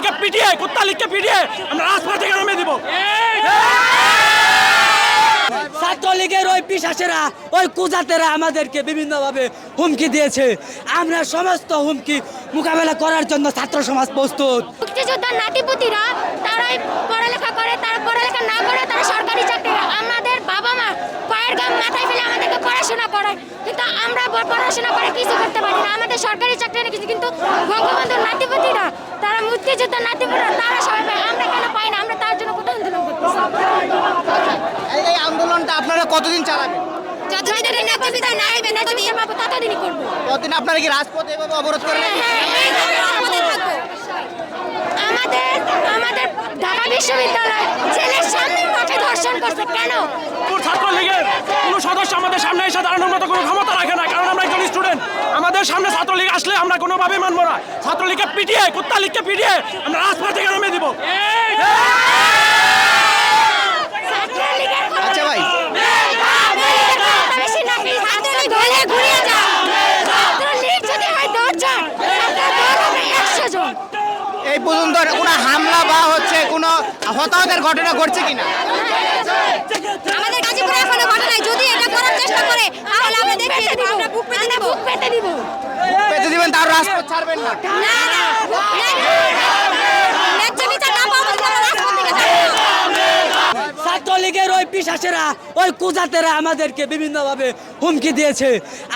ছাত্রলীগকে পিটিয়ে কুত্তালীগকে পিটিয়ে আমরা রাজপথ থেকে নামে দিব। ছাত্রলীগের ওই পিসাসেরা ওই কুজাতেরা আমাদেরকে বিভিন্নভাবে হুমকি দিয়েছে। আমরা সমস্ত হুমকি মোকাবেলা করার জন্য ছাত্র সমাজ প্রস্তুত। মুক্তিযোদ্ধার নাতিপুতিরা তারাই পড়ালেখা করে তারা পড়ালেখা না করে তারা সরকারি চাকরি আমাদের বাবা মা পায়ের গাম মাথায় ফেলে আমাদেরকে পড়াশোনা করায়। কিন্তু আমরা পড়াশোনা করে কিছু করতে পারি না। আমাদের সরকারি চাকরি নেই কিছু কিন্তু বঙ্গবন্ধুর নাতিপুতিরা তারা মুক্তিযোদ্ধার নাতিপুতিরা তারা সবাই পায় আমরা কেন পাই না? আমরা তার জন্য কোথাও আন্দোলন করতেছি? এই এই আন্দোলনটা আপনারা কতদিন চালাবেন? যতদিন না পাবো ততদিনই করব। আপনারা কি রাজপথ এভাবে অবরোধ করে আমাদের আমাদের ঢাকা বিশ্ববিদ্যালয় জেলের সামনে মাঠে ধর্ষণ করছে। কেন? ছাত্রলীগের কোনো সদস্য আমাদের সামনে এসে দাঁড়ানোর মতো কোনো ক্ষমতা রাখে না। আমাদের সামনে ছাত্রলীগ আসলে আমরা কোনোভাবে মানবো না। ছাত্রলীগকে পিটিয়ে কুত্তালীগকে পিটিয়ে আমরা রাজপথ থেকে নামে দিব। আচ্ছা ভাই। হয় এই পর্যন্ত কোনো হামলা বা হচ্ছে কোনো হতাহতের ঘটনা ঘটছে কিনা? আমাদের গাজীপুরে এখনও ঘটে নাই যদি এটা করার চেষ্টা করে তাহলে আমরা দেখিয়ে দেব আমরা বুক পেতে দেব বুক পেতে দিব পেতে দিবেন তার রাজপথ ছাড়বেন না না না ন্যায্য বিচার না পাওয়া পর্যন্ত আমরা যাব না। ছাত্রলীগের ওই পিসাসেরা ওই কুজাতেরা আমাদেরকে বিভিন্নভাবে হুমকি দিয়েছে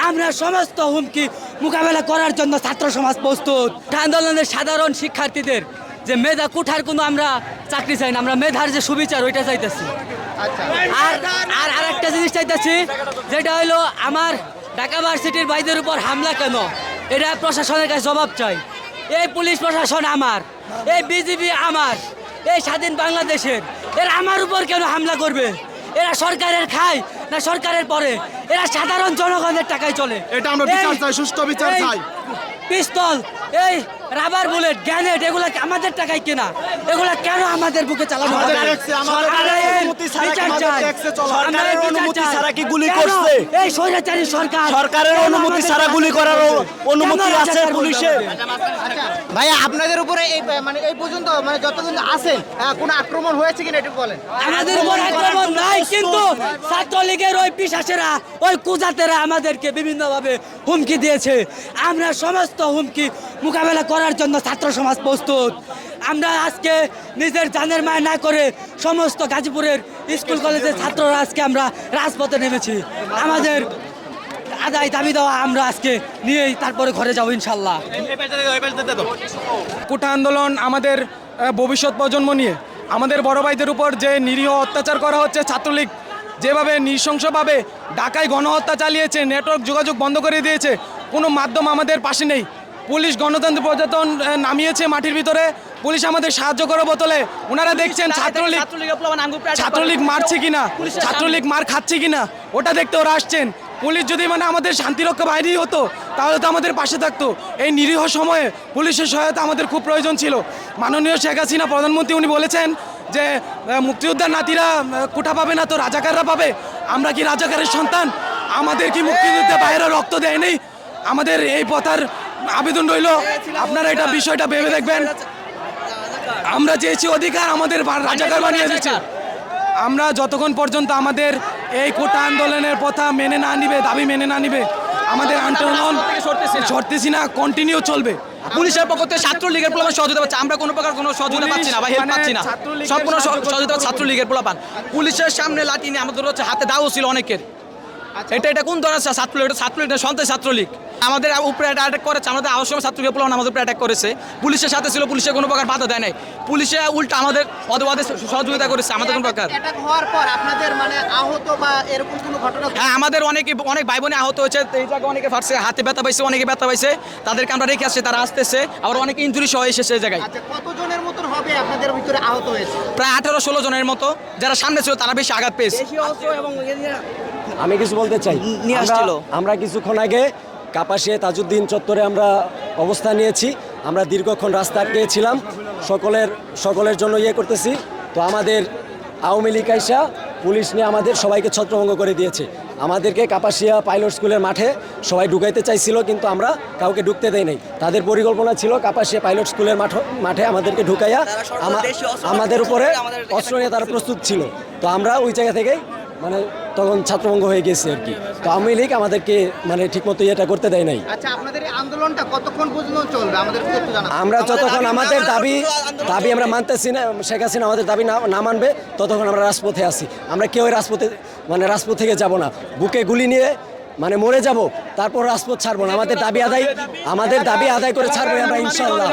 আমরা সমস্ত হুমকি মোকাবেলা করার জন্য ছাত্র সমাজ প্রস্তুত আন্দোলনের সাধারণ শিক্ষার্থীদের যে মেধা কুঠার কোনো আমরা চাকরি চাই না আমরা মেধার যে সুবিচার ওইটা চাইতেছি আচ্ছা আর আর আরেকটা জিনিস চাইতেছি যেটা হলো আমার ঢাকা ভার্সিটির বাইদের উপর হামলা কেন এটা প্রশাসনের কাছে জবাব চাই। এই পুলিশ প্রশাসন আমার এই বিজেপি আমার এই স্বাধীন বাংলাদেশের। এরা আমার উপর কেন হামলা করবে? এরা সরকারের খায় না সরকারের পরে? এরা সাধারণ জনগণের টাকায় চলে। এটা আমরা বিচার চাই, সুস্থ বিচার চাই। পিস্তল এই রাবার বুলেট গ্যানেট এগুলা আমাদের টাকায় কেনা এগুলা কেন আমাদের বুকে চালানো আমাদের হবে? ট্যাক্সে, আমাদের সরকারের অনুমতি ছাড়া কি আমাদের চাই। ট্যাক্সে চলে? আমরা সরকারের বিচার অনুমতি ছাড়া কি গুলি করছে? এই স্বৈরাচারী সরকার সরকারের অনুমতি ছাড়া গুলি করার অনুমতি আছে পুলিশের? ভাইয়া আপনাদের উপরে এই মানে এই পর্যন্ত মানে যতদিন আছেন কোনো আক্রমণ হয়েছে কিনা একটু বলেন আমাদের উপর আক্রমণ নাই কিন্তু ছাত্রলীগের ওই পিসাসেরা ওই কুজাতেরা আমাদেরকে বিভিন্নভাবে হুমকি দিয়েছে আমরা সমস্ত হুমকি মোকাবেলা করার জন্য ছাত্র সমাজ প্রস্তুত। আমরা আজকে নিজের জানের মায় না করে সমস্ত গাজীপুরের স্কুল কলেজের ছাত্ররা আজকে আমরা রাজপথে নেমেছি। আমাদের আদায় দাবি দেওয়া আমরা আজকে নিয়েই তারপরে ঘরে যাব ইনশাল্লাহ কোটা আন্দোলন আমাদের ভবিষ্যৎ প্রজন্ম নিয়ে, আমাদের বড় ভাইদের উপর যে নিরীহ অত্যাচার করা হচ্ছে ছাত্রলীগ, যেভাবে নৃশংসভাবে ঢাকায় গণহত্যা চালিয়েছে, নেটওয়ার্ক যোগাযোগ বন্ধ করে দিয়েছে, কোনো মাধ্যম আমাদের পাশে নেই। পুলিশ গণতন্ত্র পর্যটন নামিয়েছে মাটির ভিতরে। পুলিশ আমাদের সাহায্য করে বোতলে। ওনারা দেখছেন ছাত্রলীগ। ছাত্রলীগ মারছে কিনা? ছাত্রলীগ মার খাচ্ছে কিনা? ওটা দেখতে ওরা আসছেন। পুলিশ যদি মানে আমাদের শান্তিরক্ষা বাইরেই হতো তাহলে তো আমাদের পাশে থাকতো। এই নিরীহ সময়ে পুলিশের সহায়তা আমাদের খুব প্রয়োজন ছিল। মাননীয় শেখ হাসিনা প্রধানমন্ত্রী উনি বলেছেন যে মুক্তিযোদ্ধার নাতিরা কোঠা পাবে না তো রাজাকাররা পাবে। আমরা কি রাজাকারের সন্তান? আমাদের কি মুক্তিযুদ্ধে বাইরে রক্ত দেয়নি? আমাদের এই পথার আবেদন রইল। আপনারা এটা বিষয়টা ভেবে দেখবেন। আমরা চেয়েছি অধিকার আমাদের রাজাকার বানিয়ে দিচ্ছে। আমরা যতক্ষণ পর্যন্ত আমাদের এই কোটা আন্দোলনের কথা মেনে না নিবে দাবি মেনে না নিবে আমাদের আন্দোলন সরতেছি না কন্টিনিউ চলবে। পুলিশের পক্ষ থেকে ছাত্রলীগের পোলাপান সহযোগিতা পাচ্ছে। আমরা কোনো প্রকার কোনো সহযোগিতা পাচ্ছি না বা হেল্প মানে পাচ্ছি না। সহ- সাহায্য সহযোগিতা ছাত্রলীগের পোলাপান। পুলিশের সামনে লাঠি নিয়ে আমাদের হচ্ছে হাতে দাও ছিল অনেকের। এটা এটা কোন ধরনের ছাত্রলীগ এটা ছাত্রলীগ না সন্তান ছাত্রলীগ? আমাদের উপরে এটা অ্যাটাক করেছে আমাদের আওয়াজ সময় ছাত্রলীগের পোলাপান আমাদের উপরে অ্যাটাক করেছে। পুলিশের সাথে ছিল পুলিশে কোনো প্রকার বাধা দেয় নাই। পুলিশে উল্টা আমাদের পদে সহযোগিতা করেছে আমাদের কোনো প্রকার। অ্যাটাক হওয়ার পর আপনাদের মানে আহত বা এরকম কোনো ঘটনা হ্যাঁ আমাদের অনেকে অনেক ভাই বোনে আহত হয়েছে এই জায়গায় অনেকে ফাটছে হাতে ব্যথা পাইছে অনেকে ব্যথা পাইছে। তাদেরকে আমরা রেখে আসছি তারা আসতেছে আবার অনেকে ইঞ্জুরি সহ এসেছে এই জায়গায়। আচ্ছা কতজনের মতন হবে আপনাদের ভিতরে আহত হয়েছে? প্রায় আঠারো ষোলো জনের মতো যারা সামনে ছিল তারা বেশি আঘাত পেয়েছে। আমি কিছু বলতে চাই। আমরা- কিছুক্ষণ আগে কাপাসিয়া তাজউদ্দিন চত্বরে আমরা অবস্থান নিয়েছি। আমরা দীর্ঘক্ষণ রাস্তা আটকেছিলাম সকলের সকলের জন্য ইয়ে করতেছি। তো আমাদের আওয়ামী লীগ আইসা পুলিশ নিয়ে আমাদের সবাইকে ছত্রভঙ্গ করে দিয়েছে। আমাদেরকে কাপাসিয়া পাইলট স্কুলের মাঠে সবাই ঢুকাইতে চাইছিল কিন্তু আমরা কাউকে ঢুকতে দেই নাই। তাদের পরিকল্পনা ছিল কাপাসিয়া পাইলট স্কুলের মাঠ মাঠে আমাদেরকে ঢুকাইয়া আমাদের উপরে অস্ত্র নিয়ে তারা প্রস্তুত ছিল। তো আমরা ওই জায়গা থেকেই মানে তখন ছাত্রভঙ্গ হয়ে গেছে আর কি। তো আওয়ামী লীগ আমাদেরকে মানে ঠিকমতো এটা করতে দেয় নাই। আচ্ছা আপনাদের এই আন্দোলনটা কতক্ষণ পর্যন্ত চলবে? আমাদের একটু জানান। আমরা যতক্ষণ আমাদের দাবি দাবি আমরা মানতেছি না শেখ হাসিনা আমাদের দাবি না না মানবে ততক্ষণ আমরা রাজপথে আছি। আমরা কেউ রাজপথে মানে রাজপথ থেকে যাব না। বুকে গুলি নিয়ে মানে মরে যাব তারপর রাজপথ ছাড়বো না। আমাদের দাবি আদায় আমাদের দাবি আদায় করে ছাড়বো আমরা ইনশাল্লাহ